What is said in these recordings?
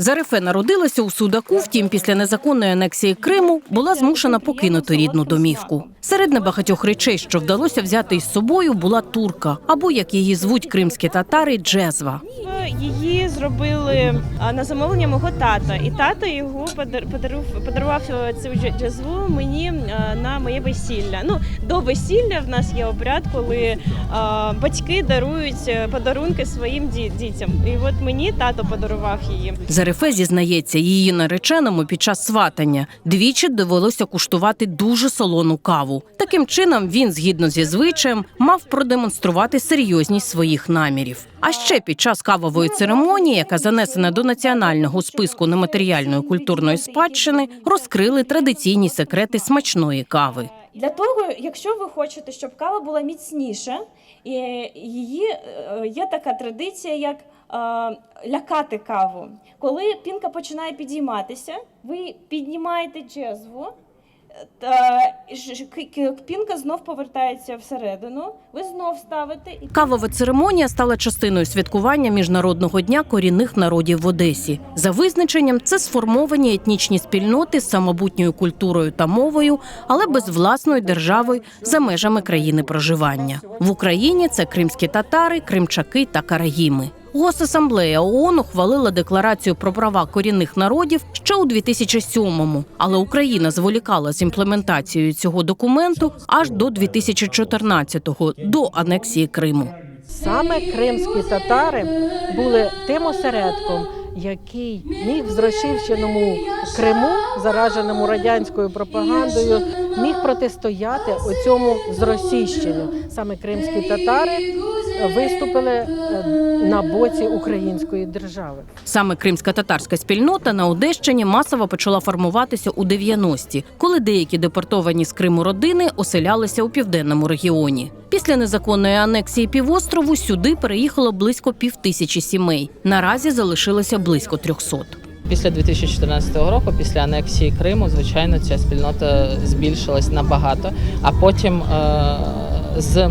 Зарифе народилася у Судаку, втім, після незаконної анексії Криму була змушена покинути рідну домівку. Серед небагатьох речей, що вдалося взяти із собою, була турка, або як її звуть кримські татари, джезва. Її зробили на замовлення мого тата, і тато його подар- подарував, подарував е, цю дж- джазву мені е, на моє весілля. Ну до весілля в нас є обряд, коли батьки дарують е, подарунки своїм дітям. І от мені тато подарував її. Зарифе зізнається, її нареченому під час сватання двічі довелося куштувати дуже солону каву. Таким чином він, згідно зі звичаєм, мав продемонструвати серйозність своїх намірів. А ще під час кавової церемонії, яка занесена до національного списку нематеріальної культурної спадщини, розкрили традиційні секрети смачної кави. Для того, якщо ви хочете, щоб кава була міцніша, її е, є така традиція, як е, лякати каву. Коли пінка починає підійматися, ви піднімаєте джезву, та пінка знов повертається всередину, ви знов ставите Кавова церемонія стала частиною святкування міжнародного дня корінних народів в Одесі. За визначенням, це сформовані етнічні спільноти з самобутньою культурою та мовою, але без власної держави за межами країни проживання. В Україні це кримські татари, кримчаки та караїми. Госасамблея ООН ухвалила декларацію про права корінних народів ще у 2007-му, але Україна зволікала з імплементацією цього документу аж до 2014-го, до анексії Криму. Саме кримські татари були тим осередком, який міг в зрощивченому Криму, зараженому радянською пропагандою, міг протистояти оцьому зросійщенню. Саме кримські татари виступили е, на боці української держави. Саме кримська татарська спільнота на Одещині масово почала формуватися у 90-ті, коли деякі депортовані з Криму родини оселялися у південному регіоні. Після незаконної анексії півострову сюди переїхало близько півтисячі сімей. Наразі залишилося близько 300. Після 2014 року, після анексії Криму, звичайно, ця спільнота збільшилась набагато. А потім е- з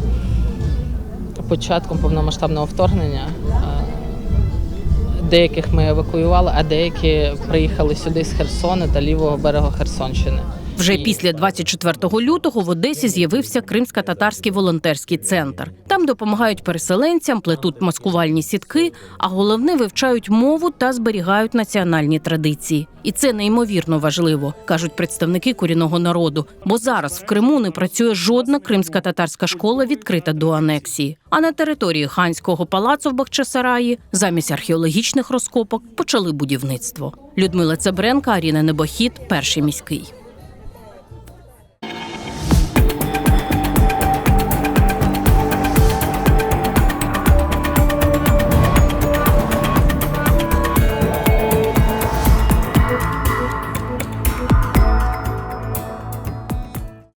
початком повномасштабного вторгнення е- деяких ми евакуювали, а деякі приїхали сюди з Херсона та лівого берега Херсонщини. Вже після 24 лютого в Одесі з'явився кримсько-татарський волонтерський центр. Там допомагають переселенцям, плетуть маскувальні сітки, а головне вивчають мову та зберігають національні традиції. І це неймовірно важливо, кажуть представники корінного народу. Бо зараз в Криму не працює жодна кримська татарська школа, відкрита до анексії. А на території ханського палацу в Бахчисараї замість археологічних розкопок почали будівництво. Людмила Цебренка, Аріна Небохід, перший міський.